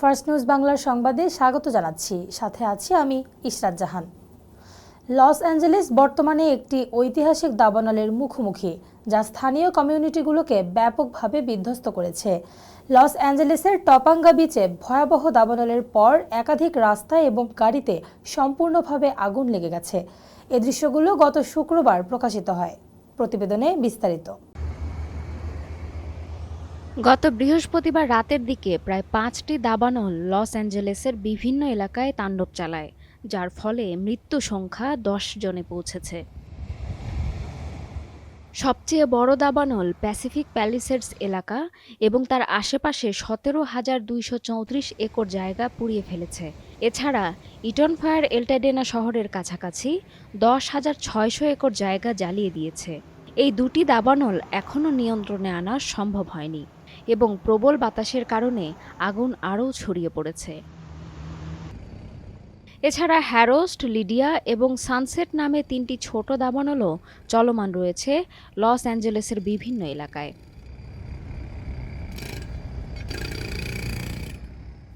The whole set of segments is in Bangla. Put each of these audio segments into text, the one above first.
ফার্স্ট নিউজ বাংলার সংবাদে স্বাগত জানাচ্ছি। সাথে আছি আমি ইশরাত জাহান। লস অ্যাঞ্জেলেস বর্তমানে একটি ঐতিহাসিক দাবানলের মুখোমুখি, যা স্থানীয় কমিউনিটিগুলোকে ব্যাপকভাবে বিধ্বস্ত করেছে। লস অ্যাঞ্জেলেসের টপাঙ্গা বিচে ভয়াবহ দাবানলের পর একাধিক রাস্তায় এবং গাড়িতে সম্পূর্ণভাবে আগুন লেগে গেছে। এ দৃশ্যগুলো গত শুক্রবার প্রকাশিত হয়। প্রতিবেদনে বিস্তারিত। গত বৃহস্পতিবার রাতের দিকে প্রায় পাঁচটি দাবানল লস অ্যাঞ্জেলেসের বিভিন্ন এলাকায় তাণ্ডব চালায়, যার ফলে মৃত্যু সংখ্যা দশ জনে পৌঁছেছে। সবচেয়ে বড় দাবানল প্যাসিফিক প্যালিসেডস এলাকা এবং তার আশেপাশে সতেরো হাজার দুইশো চৌত্রিশ একর জায়গা পুড়িয়ে ফেলেছে। এছাড়া ইটন ফায়ার এলটাডেনা শহরের কাছাকাছি দশ হাজার ছয়শো একর জায়গা জ্বালিয়ে দিয়েছে। এই দুটি দাবানল এখনও নিয়ন্ত্রণে আনা সম্ভব হয়নি। এবং প্রবল বাতাসের কারণে আগুন আরও ছড়িয়ে পড়েছে। এছাড়া হ্যারোস্ট, লিডিয়া এবং সানসেট নামে তিনটি ছোট দাবানলও চলমান রয়েছে লস অ্যাঞ্জেলেসের বিভিন্ন এলাকায়।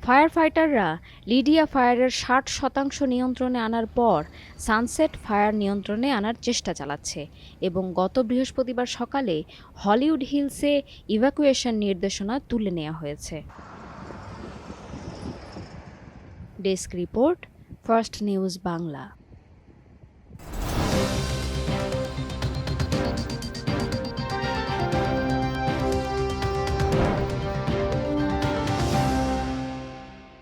ফায়ার ফাইটাররা লিডিয়া ফায়ারের ষাট শতাংশ নিয়ন্ত্রণে আনার পর সানসেট ফায়ার নিয়ন্ত্রণে আনার চেষ্টা চালাচ্ছে এবং গত বৃহস্পতিবার সকালে হলিউড হিলসে ইভ্যাকুয়েশন নির্দেশনা তুলে নেওয়া হয়েছে। Desk report, first news Bangla.